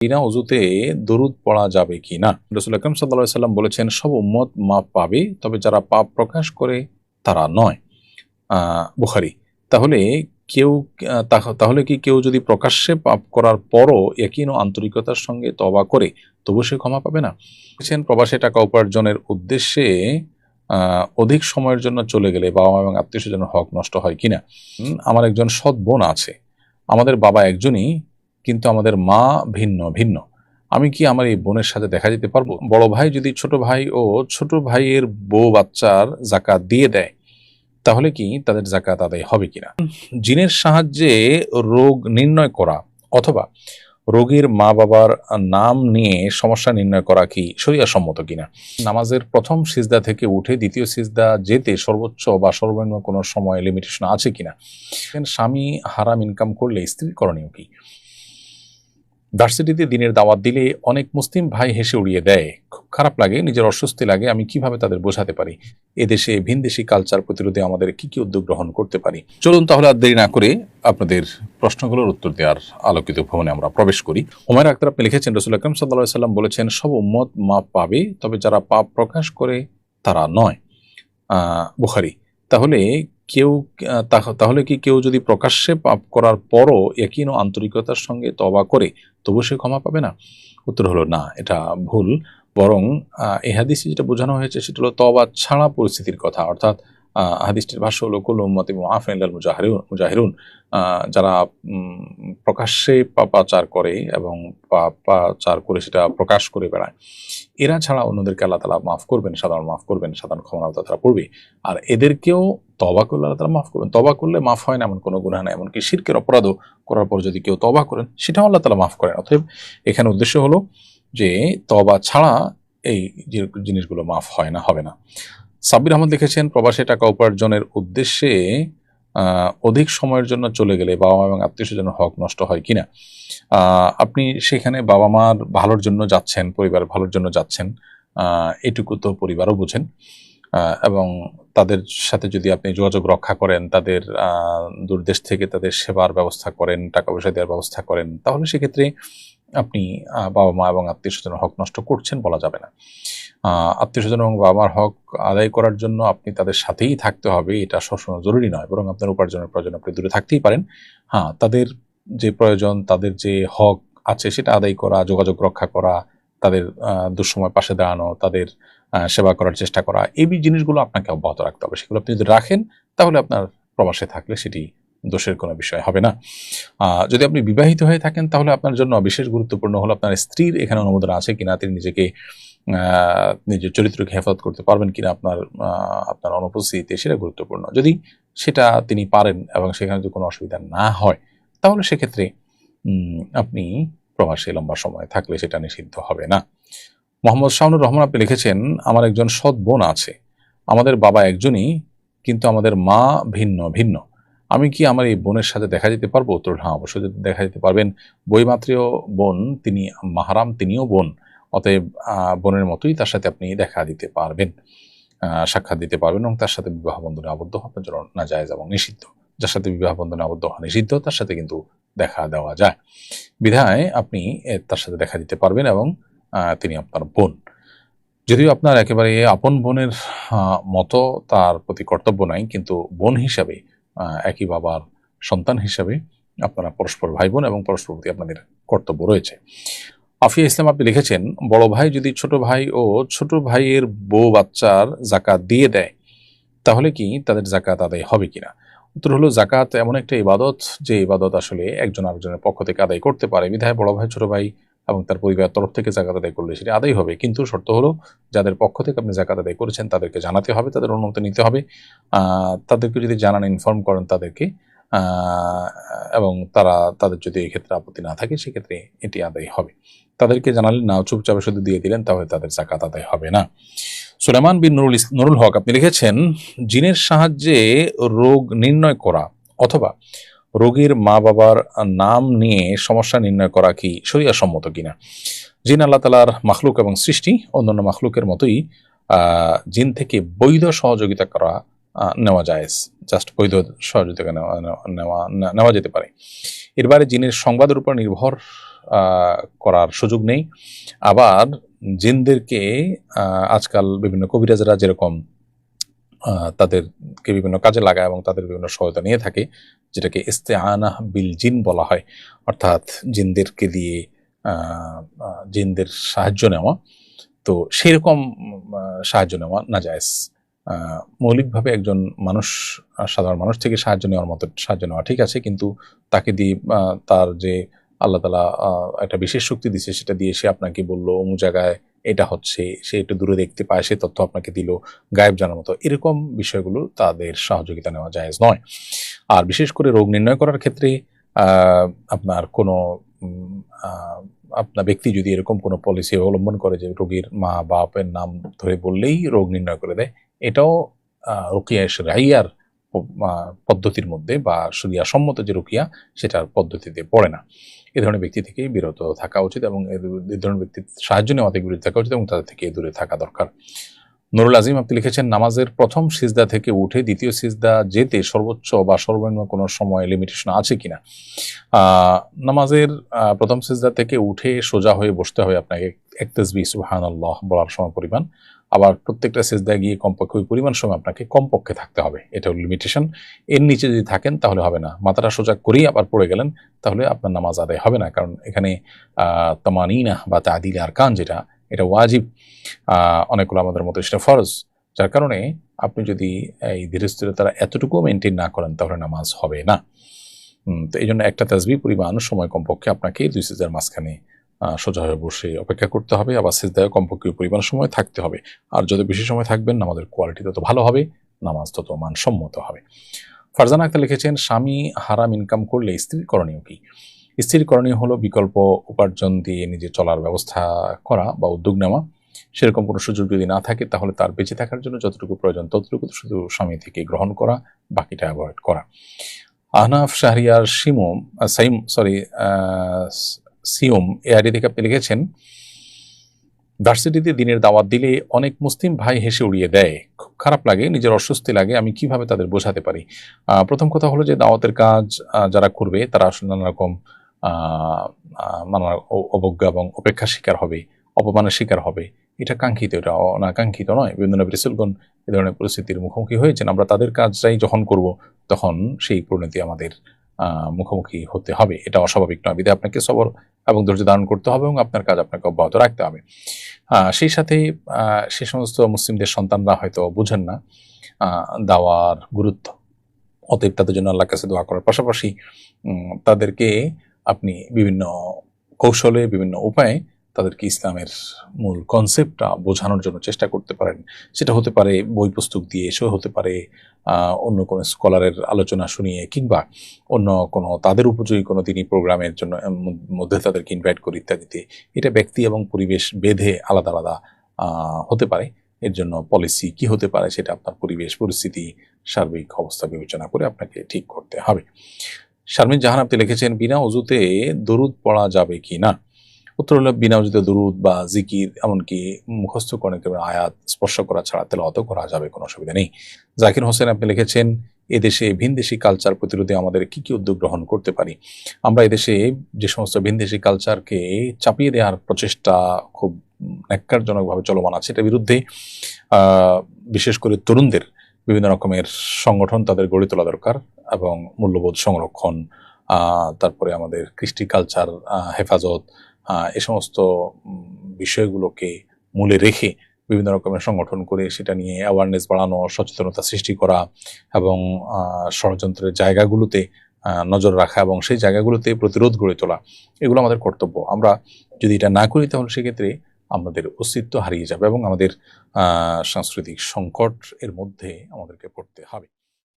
কিনা, অজুতে দরুদ পড়া যাবে কি না রসুল আকরম সাল্লা সাল্লাম বলেছেন, সব উম্মত মাপ পাবে, তবে যারা পাপ প্রকাশ করে, তারা নয়। বুখারি। তাহলে কেউ তাহলে কি কেউ যদি প্রকাশ্যে পাপ করার পরও একই আন্তরিকতার সঙ্গে তবা করে তবু সে ক্ষমা পাবে না? বলছেন, প্রবাসে টাকা উপার্জনের উদ্দেশ্যে অধিক সময়ের জন্য চলে গেলে বাবা মা এবং আত্মীয় স্বজনের হক নষ্ট হয় কিনা? আমার একজন সৎ বোন আছে। আমাদের বাবা একজনই কিন্তু আমাদের মা ভিন্ন ভিন্ন। আমি কি আমার এই বোনের সাথে দেখা যেতে পারব? বড় ভাই যদি ছোট ভাই ও ছোট ভাইয়ের বউ বাচ্চার জাকাত দিয়ে দেয়, তাহলে কি তাদের জাকাত আদায় হবে কিনা? জিনের সাহায্যে রোগ নির্ণয় করা অথবা রোগীর মা বাবার নাম নিয়ে সমস্যা নির্ণয় করা কি সম্মত কিনা? নামাজের প্রথম সিজদা থেকে উঠে দ্বিতীয় সিজদা যেতে সর্বোচ্চ বা সর্বনিম্ন কোনো সময় লিমিটেশন আছে কিনা? স্বামী হারাম ইনকাম করলে স্ত্রীর করণীয় কি? ভার্সিটিতে দিনের দাওয়াত দিলে অনেক মুসলিম ভাই হেসে উড়িয়ে দেয়। খুব খারাপ লাগে, নিজের অস্বস্তি লাগে, আমি কীভাবে তাদের বোঝাতে পারি? এদেশে ভিনদেশি কালচার প্রতিরোধে আমাদের কি কি উদ্যোগ গ্রহণ করতে পারি? চলুন তাহলে আর দেরি না করে আপনাদের প্রশ্নগুলোর উত্তর দেওয়ার আলোকিত ভবনে আমরা প্রবেশ করি। ওমায় আক্তার আপনি লিখেছেন, রসুল আকরম সাল্লাহ সাল্লাম বলেছেন, সব উম্মত মাপ পাবে, তবে যারা পাপ প্রকাশ করে তারা নয়। বুখারি। তাহলে কেউ তাহলে কি কেউ যদি প্রকাশ্যে পাপ করার পরও একই আন্তরিকতার সঙ্গে তবা করে তবু সে ক্ষমা পাবে না? উত্তর হলো, না, এটা ভুল। বরং এহাদিসি যেটা বোঝানো হয়েছে, সেটা হলো তবা ছাড়া পরিস্থিতির কথা। অর্থাৎ হাদিসটির ভাষ্য হলো, কুল উম্মত মুজাহিরুন মুজাহিরুন যারা প্রকাশ্যে পাপাচার করে এবং পাপাচার করে সেটা প্রকাশ করে বেড়ায়। এরা ছাড়া অন্যদেরকে আল্লাহ তালা মাফ করবেন, সাধারণ মাফ করবেন, সাধারণ ক্ষমা তারা পড়বে আর এদেরকেও তবা করলে আল্লাহ তালা মাফ করবেন। তবা করলে মাফ হয় না, এমন কোনো গুণা নাই। এমনকি শিরকের অপরাধও করার পর যদি কেউ তবা করেন, সেটাও আল্লাহ তালা মাফ করেন। অতএব এখানে উদ্দেশ্য হলো যে তবা ছাড়া এই জিনিসগুলো মাফ হয় না, হবে না। সাব্বির আহমদ লিখেছেন, প্রবাসে টাকা উপার্জনের উদ্দেশ্যে অধিক সময়ের জন্য চলে গেলে বাবা মা এবং আত্মীয় স্বজনের হক নষ্ট হয় কিনা। আপনি সেখানে বাবা মার ভালোর জন্য যাচ্ছেন, পরিবার ভালোর জন্য যাচ্ছেন এটুকু তো পরিবারও বুঝেন। এবং তাদের সাথে যদি আপনি যোগাযোগ রক্ষা করেন, তাদের দূরদেশ থেকে তাদের সেবার ব্যবস্থা করেন, টাকা পয়সা দেওয়ার ব্যবস্থা করেন, তাহলে সেক্ষেত্রে আপনি বাবা মা এবং আত্মীয় স্বজনের হক নষ্ট করছেন বলা যাবে না। আত্মীয় স্বজন এবং বাবা মার হক আদায় করার জন্য আপনি তাদের সাথেই থাকতে হবে, এটা সবসময় জরুরি নয়, বরং আপনার উপার্জনের প্রয়োজন আপনি দূরে থাকতেই পারেন। হ্যাঁ তাদের যে প্রয়োজন, তাদের যে হক আছে, সেটা আদায় করা, যোগাযোগ রক্ষা করা, তাদের দুঃসময় পাশে দাঁড়ানো, তাদের সেবা করার চেষ্টা করা, এই জিনিসগুলো আপনাকে অব্যাহত রাখতে হবে। সেগুলো আপনি যদি রাখেন, তাহলে আপনার প্রবাসে থাকলে সেটি দোষের কোনো বিষয় হবে না। যদি আপনি বিবাহিত হয়ে থাকেন, তাহলে আপনার জন্য বিশেষ গুরুত্বপূর্ণ হলো আপনার স্ত্রীর এখানে অনুমোদন আছে কিনা, তিনি নিজেকে নিজের চরিত্রকে হেফাজত করতে পারবেন কিনা আপনার আপনার অনুপস্থিতিতে, সেটা গুরুত্বপূর্ণ। যদি সেটা তিনি পারেন এবং সেখানে যদি কোনো অসুবিধা না হয়, তাহলে সেক্ষেত্রে আপনি প্রবাসে লম্বা সময় থাকলে সেটা নিষিদ্ধ হবে না। মোহাম্মদ শাহনুর রহমান আপনি লিখেছেন, আমার একজন সৎ বোন আছে। আমাদের বাবা একজনই, কিন্তু আমাদের মা ভিন্ন ভিন্ন। আমি কি আমার এই বোনের সাথে দেখা যেতে পারব? উত্তর হ্যাঁ অবশ্যই দেখা যেতে পারবেন। বইমাত্রীয় বোন, তিনি মাহারাম, তিনিও বোন। অতএব বোনের মতোই তার সাথে আপনি দেখা দিতে পারবেন। সাক্ষাৎ দিতে পারবেন এবং তার সাথে বিবাহ বন্ধনে আবদ্ধ হওয়ার জন্য না যায় এবং নিষিদ্ধ। যার সাথে বিবাহ বন্ধনে আবদ্ধ হওয়া নিষিদ্ধ, তার সাথে কিন্তু দেখা দেওয়া যায়। বিধায় আপনি তার সাথে দেখা দিতে পারবেন এবং তিনি আপনার বোন। যদিও আপনার একেবারে আপন বোনের মতো তার প্রতি কর্তব্য নাই, কিন্তু বোন হিসাবে একই বাবার সন্তান হিসাবে আপনারা পরস্পর ভাই বোন এবং পরস্পর প্রতি আপনাদের কর্তব্য রয়েছে। আফিয়া ইসলাম, আপনি লিখেছেন, বড় ভাই যদি ছোট ভাই ও ছোট ভাইয়ের বউ বাচ্চার জাকাত দিয়ে দেয়, তাহলে কি তাদের জাকাত আদায় হবে কিনা? উত্তর হলো, জাকাত এমন একটা ইবাদত, যে ইবাদত আসলে একজন আরেকজনের পক্ষ থেকে আদায় করতে পারে। বিধায় বড় ভাই, ছোট ভাই এবং তার পরিবারের তরফ থেকে জাকাত আদায় করলে সেটি আদায় হবে। কিন্তু শর্ত হলো, যাদের পক্ষ থেকে আপনি জাকাত আদায় করেছেন, তাদেরকে জানাতে হবে, তাদের অনুমতি নিতে হবে। তাদেরকে যদি জানান ইনফর্ম করেন তাদেরকে এবং তারা, তাদের যদি এই ক্ষেত্রে আপত্তি না থাকে, সেক্ষেত্রে এটি আদায় হবে। তাদেরকে জানালেন, না, চুপচাপে শুধু দিয়ে দিলেন, তাহলে তাদের জাকাত আদায় হবে না। সুলেমান বিন নুরুল নুরুল হক, আপনি লিখেছেন, জিনের সাহায্যে রোগ নির্ণয় করা অথবা রোগীর মা বাবার নাম নিয়ে সমস্যা নির্ণয় করা কি সম্মত কিনা? জিন আল্লাহ তালার মাখলুক এবং সৃষ্টি, অন্যান্য মাখলুকের মতোই জিন থেকে বৈধ সহযোগিতা করা নেওয়া যায় জাস্ট বৈধ সহযোগিতা নেওয়া, নেওয়া- যেতে পারে। এর বাইরে জিনের সংবাদের উপর নির্ভর করার সুযোগ নেই। আবার জিনদেরকে আজকাল বিভিন্ন কবিরাজরা যেরকম তাদেরকে বিভিন্ন কাজে লাগায় এবং তাদের বিভিন্ন সহায়তা নিয়ে থাকে, যেটাকে ইস্তেআনা বিল জিন বলা হয়। অর্থাৎ জিনদেরকে দিয়ে জিনদের সাহায্য নেওয়া। তো সেরকম সাহায্য নেওয়া না যায় মৌলিকভাবে একজন মানুষ, সাধারণ মানুষ থেকে সাহায্য নেওয়ার মতো, সাহায্য নেওয়া ঠিক আছে, কিন্তু তাকে দিয়ে তার যে আল্লাহ তালা একটা বিশেষ শক্তি দিচ্ছে সেটা দিয়ে সে আপনাকে বলল অমু জায়গায় এটা হচ্ছে, সে একটু দূরে দেখতে পায়, সে তথ্য আপনাকে দিল, গায়েব জানার মতো। এরকম বিষয়গুলো তাদের সহযোগিতা নেওয়া জায়েজ নয়। আর বিশেষ করে রোগ নির্ণয় করার ক্ষেত্রে আপনার কোনো আপনার ব্যক্তি যদি এরকম কোনো পলিসি অবলম্বন করে যে রোগীর মা, বাপের নাম ধরে বললেই রোগ নির্ণয় করে দেয়, এটাও রুকিয়া রাইয়ার পদ্ধতির মধ্যে বা সরিয়া সম্মত যে রুকিয়া সেটার পদ্ধতিতে পড়ে না। এ ধরনের ব্যক্তি থেকে বিরত থাকা উচিত এবং এ ধরনের ব্যক্তির সাহায্য নেওয়া থেকে বিরত থাকা উচিত এবং তাদের থেকে দূরে থাকা দরকার। নুরুল আজিম, আপনি লিখেছেন, নামাজের প্রথম সিজদা থেকে উঠে দ্বিতীয় সিজদা যেতে সর্বোচ্চ বা সর্বনিম্ন কোনো সময় লিমিটেশন আছে কিনা? নামাজের প্রথম সিজদা থেকে উঠে সোজা হয়ে বসতে হবে আপনাকে এক তসবি সুহান আল্লাহ বলার সময় পরিমাণ। আবার প্রত্যেকটা সিজদায় গিয়ে কমপক্ষে ওই পরিমাণ সময় আপনাকে কমপক্ষে থাকতে হবে। এটা লিমিটেশন এর নিচে যদি থাকেন, তাহলে হবে না। মাথাটা সোজা করেই আবার পড়ে গেলেন, তাহলে আপনার নামাজ আদায় হবে না। কারণ এখানে তামানিনা বা তাদিল আরকান যেটা, এটা ওয়াজিব। অনেকগুলো আমাদের মতো সেটা ফরজ। যার কারণে আপনি যদি এই ধীরে স্থিরে তারা এতটুকু মেনটেন না করেন, তাহলে নামাজ হবে না। তো এই জন্য একটা তাজবি পরিমাণ সময় কমপক্ষে আপনাকে দুই সিজার মাঝখানে সোজা হয়ে বসে অপেক্ষা করতে হবে আবার সিজদায় কমপক্ষে পরিমাণ সময় থাকতে হবে। আর যত বেশি সময় থাকবেন নামাজের কোয়ালিটি তত ভালো হবে নামাজ তত মানসম্মত হবে। ফারজানা আক্তার লিখেছেন স্বামী হারাম ইনকাম করলে স্ত্রীর করণীয় কি? স্ত্রীর করণীয় হলো বিকল্প উপার্জন দিয়ে নিজে চলার ব্যবস্থা করা বা উদ্যোগ নেওয়া। সেরকম কোনো সুযোগ যদি না থাকে তাহলে তার বেঁচে থাকার জন্য যতটুকু প্রয়োজন ততটুকু শুধু স্বামী থেকে গ্রহণ করা বাকিটা অ্যাভয়েড করা। আহনাফ শাহরিয়ার আহ, সাইম সরি সিওম এ আইডি থেকে আপনি লিখেছেন ভার্সিটিতে দিনের দাওয়াত দিলে অনেক মুসলিম ভাই হেসে উড়িয়ে দেয়। খুব খারাপ লাগে, নিজের অস্বস্তি লাগে, আমি কীভাবে তাদের বোঝাতে পারি? প্রথম কথা হলো যে দাওয়াতের কাজ যারা করবে তারা আসলে নানা রকম নানা অবজ্ঞা এবং অপেক্ষা শিকার হবে, অপমানের শিকার হবে। এটা কাঙ্ক্ষিত, এটা অনাকাঙ্ক্ষিত নয়। বিভিন্ন নবী রাসূলগণ এ ধরনের পরিস্থিতির মুখোমুখি হয়েছেন। আমরা তাদের কাজটাই যখন করব, তখন সেই পরিণতি আমাদের মুখোমুখি হতে হবে। এটা অস্বাভাবিক নয়। বিধে আপনাকে সবর এবং ধৈর্য ধারণ করতে হবে এবং আপনার কাজ আপনাকে অব্যাহত রাখতে হবে। সেই সাথে সে সমস্ত মুসলিমদের সন্তানরা হয়তো বুঝেন না দাওয়ার গুরুত্ব। অতএব তাদের জন্য আল্লাহ কাছে দোয়া করার পাশাপাশি তাদেরকে আপনি বিভিন্ন কৌশলে, বিভিন্ন উপায়ে তাদেরকে ইসলামের মূল কনসেপ্টটা বোঝানোর জন্য চেষ্টা করতে পারেন। সেটা হতে পারে বই পুস্তক দিয়ে সেও হতে পারে অন্য কোনো স্কলারের আলোচনা শুনিয়ে কিংবা অন্য কোনো তাদের উপযোগী কোনো তিনি প্রোগ্রামের জন্য মধ্যে তাদেরকে ইনভাইট করি ইত্যাদিতে। এটা ব্যক্তি এবং পরিবেশ বেঁধে আলাদা আলাদা হতে পারে। এর জন্য পলিসি কি হতে পারে সেটা আপনার পরিবেশ, পরিস্থিতি, সার্বিক অবস্থা বিবেচনা করে আপনাকে ঠিক করতে হবে। শারমিন জাহান আপনি লিখেছেন, বিনা অজুতে দরুদ পড়া যাবে কি না? উত্তর হলো বিনা দরুদ বা জিকির, এমনকি মুখস্থ করে আয়াত, স্পর্শ করা ছাড়া তেলাওয়াত করা যাবে, কোনো অসুবিধা নেই। জাকির হোসেন, আপনি লিখেছেন, এদেশে ভিনদেশি কালচার প্রতিরোধে আমাদের কি কি উদ্যোগ গ্রহণ করতে পারি? আমরা এদেশে যে সমস্ত ভিনদেশি কালচারকে চাপিয়ে দেওয়ার প্রচেষ্টা খুব ন্যাক্কারজনকভাবে চলমান আছে, এটার বিরুদ্ধে বিশেষ করে তরুণদের বিভিন্ন রকমের সংগঠন তাদের গড়ে তোলা দরকার এবং মূল্যবোধ সংরক্ষণ তারপরে আমাদের কৃষ্টি কালচার হেফাজত এ সমস্ত বিষয়গুলোকে মূলে রেখে বিভিন্ন রকমের সংগঠন করে সেটা নিয়ে অ্যাওয়ারনেস বাড়ানো, সচেতনতা সৃষ্টি করা এবং ষড়যন্ত্রের জায়গাগুলোতে নজর রাখা এবং সেই জায়গাগুলোতে প্রতিরোধ গড়ে তোলা, এগুলো আমাদের কর্তব্য। আমরা যদি এটা না করি তাহলে সেক্ষেত্রে আমাদের অস্তিত্ব হারিয়ে যাবে এবং আমাদের সাংস্কৃতিক সংকট এর মধ্যে আমাদেরকে পড়তে হবে।